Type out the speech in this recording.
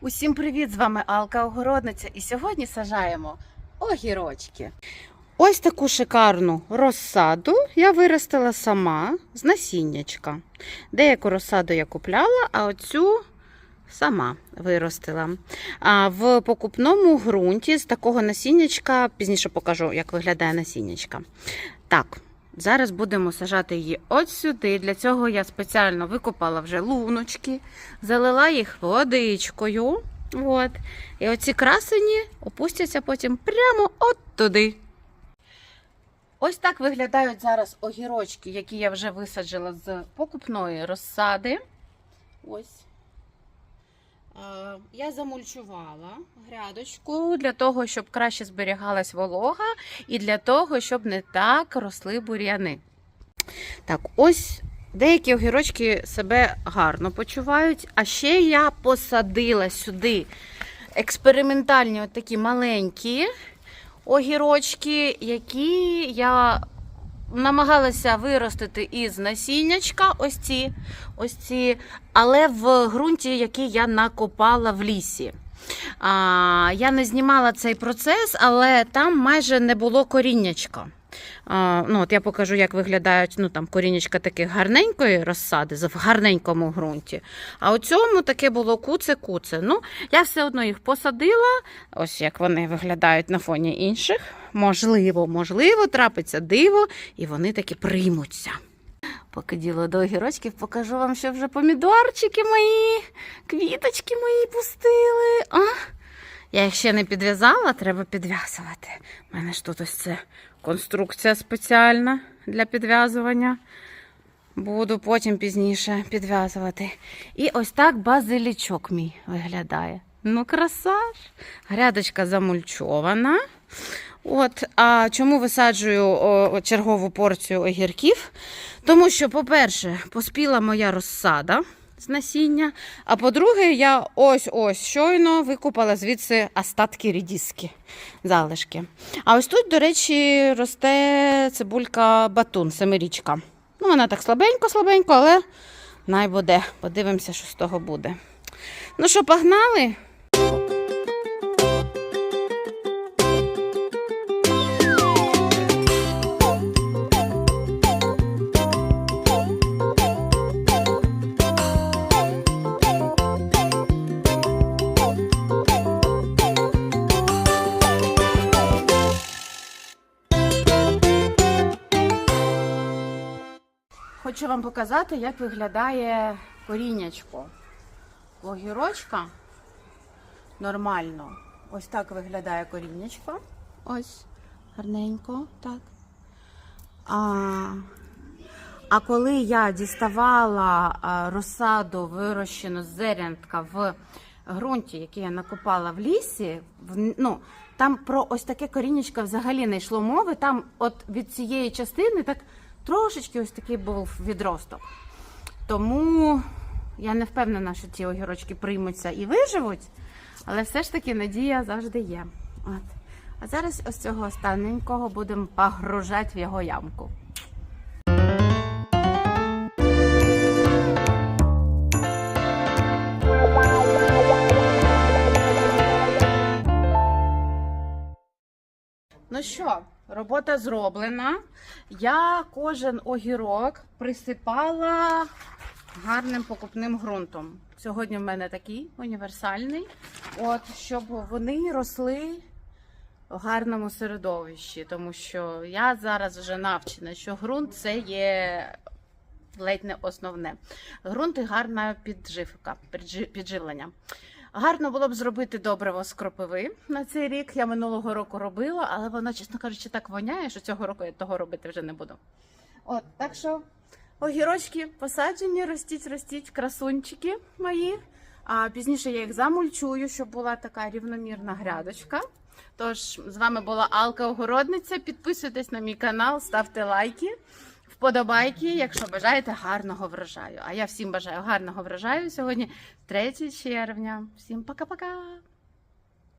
Усім привіт! З вами Алка Огородниця. І сьогодні сажаємо огірочки. Ось таку шикарну розсаду я виростила сама з насіннячка. Деяку розсаду я купляла, а оцю сама виростила. А в покупному ґрунті з такого насіннячка, пізніше покажу, як виглядає насіннячка. Так, Зараз будемо сажати її от сюди. Для цього я спеціально викопала вже луночки, залила їх водичкою. От. І оці красені опустяться потім прямо от туди. Ось так виглядають зараз огірочки, які я вже висаджила з покупної розсади. Ось. Е, Я замульчувала грядочку для того, щоб краще зберігалась волога, і для того, щоб не так росли бур'яни. Так, ось деякі огірочки себе гарно почувають. А ще я посадила сюди експериментальні такі маленькі огірочки, які я намагалася виростити із насіннячка, ось ці, ось ці, але в ґрунті, який я накопала в лісі. А, я не знімала цей процес, але там майже не було коріннячка. А, ну, от я покажу, як виглядають ну, там, корінечка таких гарненької розсади в гарненькому ґрунті. А у цьому таке було куце-куце. Ну, я все одно їх посадила. Ось як вони виглядають на фоні інших. Можливо, можливо, трапиться диво, і вони таки приймуться. Поки діло до огірочків, покажу вам, що вже помідорчики мої, квіточки мої пустили. А? Я їх ще не підв'язала, треба підв'язувати. У мене ж тут ось це конструкція спеціальна для підв'язування. Буду потім пізніше підв'язувати. І ось так базилічок мій виглядає. Ну, краса ж. Грядочка замульчована. От, а чому висаджую о, чергову порцію огірків? Тому що, по-перше, поспіла моя розсада з насіння. А по-друге, я ось-ось щойно викупала звідси остатки рідіски, залишки. А ось тут, до речі, росте цибулька батун, семирічка. Ну, вона так слабенько-слабенько, але най буде. Подивимося, що з того буде. Ну що, погнали? Хочу вам показати, як виглядає коріннячко. Огірочка нормально. Ось так виглядає коріннячко. Ось, гарненько, так. А, а коли я діставала розсаду вирощену з зернятка в ґрунті, який я накопала в лісі, в, ну, там про ось таке коріннячко взагалі не йшло мови. Там от від цієї частини так трошечки ось такий був відросток. Тому я не впевнена, що ці огірочки приймуться і виживуть, але все ж таки надія завжди є. От. А зараз ось цього останненького будемо погружати в його ямку. Ну що, робота зроблена. Я кожен огірок присипала гарним покупним ґрунтом. Сьогодні в мене такий універсальний, от щоб вони росли в гарному середовищі, тому що я зараз вже навчена, що ґрунт це є ледь не основне. Ґрунт і гарна підживка, піджи- підживлення. Гарно було б зробити добриво з кропиви на цей рік. Я минулого року робила, але воно, чесно кажучи, так воняє, що цього року я того робити вже не буду. От, так що огірочки посаджені, ростіть, ростіть, красунчики мої. А пізніше я їх замульчую, щоб була така рівномірна грядочка. Тож з вами була Алка Огородниця. Підписуйтесь на мій канал, ставте лайки, вподобайки, якщо бажаєте гарного врожаю. А я всім бажаю гарного врожаю сьогодні, 3 червня. Всім пока-пока!